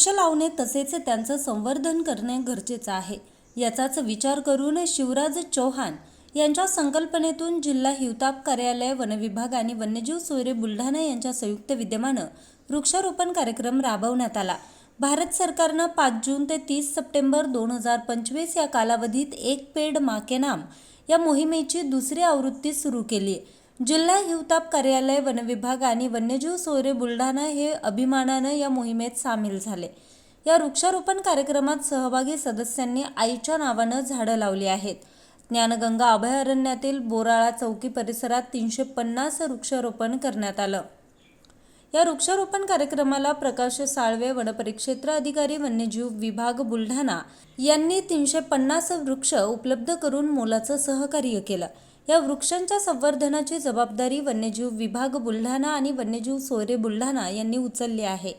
वृक्ष लावणे तसेच त्यांचं संवर्धन करणे गरजेचं आहे. याचाच विचार करून शिवराज चौहान यांच्या संकल्पनेतून जिल्हा हिवताप कार्यालय वनविभाग आणि वन्यजीव सोयरे बुलढाणा यांच्या संयुक्त विद्यमानं वृक्षारोपण कार्यक्रम राबवण्यात आला. भारत सरकारनं पाच जून ते तीस सप्टेंबर दोन हजार पंचवीस या कालावधीत एक पेड माके नाम या मोहिमेची दुसरी आवृत्ती सुरू केली आहे जिल्हा हिवताप कार्यालय वनविभाग आणि वन्यजीव सोयरे बुलढाणा हे अभिमानानं या मोहिमेत सामील झाले. या वृक्षारोपण कार्यक्रमात सहभागी सदस्यांनी आईच्या नावानं झाडं लावली आहेत. ज्ञानगंगा अभयारण्यातील बोराळा चौकी परिसरात तीनशे पन्नास वृक्षारोपण करण्यात आलं. या वृक्षारोपण कार्यक्रमाला प्रकाश साळवे वनपरिक्षेत्र अधिकारी वन्यजीव विभाग बुलढाणा यांनी तीनशे पन्नास वृक्ष उपलब्ध करून मोलाचं सहकार्य केलं. या वृक्षांच्या संवर्धनाची जबाबदारी वन्यजीव विभाग बुलढाणा आणि वन्यजीव सोयरे बुलढाणा यांनी उचलली आहे.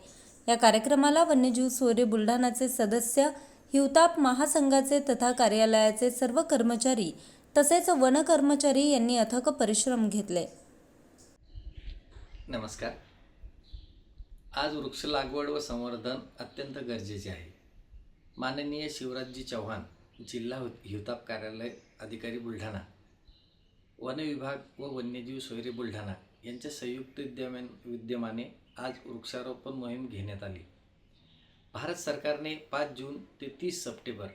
या कार्यक्रमाला वन्यजीव सोयरे बुलढाणाचे सदस्य हिवताप महासंघाचे तथा कार्यालयाचे सर्व कर्मचारी तसेच वन कर्मचारी यांनी अथक परिश्रम घेतले. नमस्कार. आज वृक्ष लागवड व संवर्धन अत्यंत गरजेचे आहे. माननीय शिवराजजी चव्हाण जिल्हा हिवताप कार्यालय अधिकारी बुलढाणा. वन विभाग व वन्यजीव सोयरे बुलढाणा यांच्या संयुक्त विद्यमान विद्यमाने आज वृक्षारोपण मोहीम घेण्यात आली. भारत सरकारने पाच जून ते तीस सप्टेंबर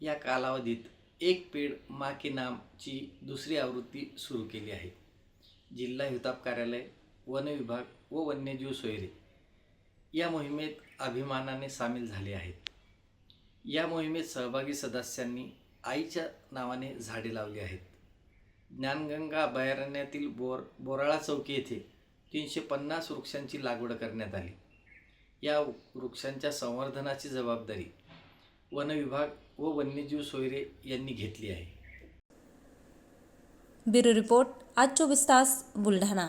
या कालावधीत एक पेड मा के नामची दुसरी आवृत्ती सुरू केली आहे. जिल्हा हिताप कार्यालय वन विभाग व वन्यजीव सोयरे या मोहिमेत अभिमानाने सामील झाले आहेत. या मोहिमेत सहभागी सदस्यांनी आईच्या नावाने झाडे लावली आहेत. ज्ञानगंगा अभयारण्यातील बोर बोराळा चौकी येथे तीनशे पन्नास वृक्षांची लागवड करण्यात आली. या वृक्षांच्या संवर्धनाची जबाबदारी वन विभाग व वन्यजीव सोयरे यांनी घेतली आहे. ब्युरो रिपोर्ट आज चोवीस तास बुलढाणा.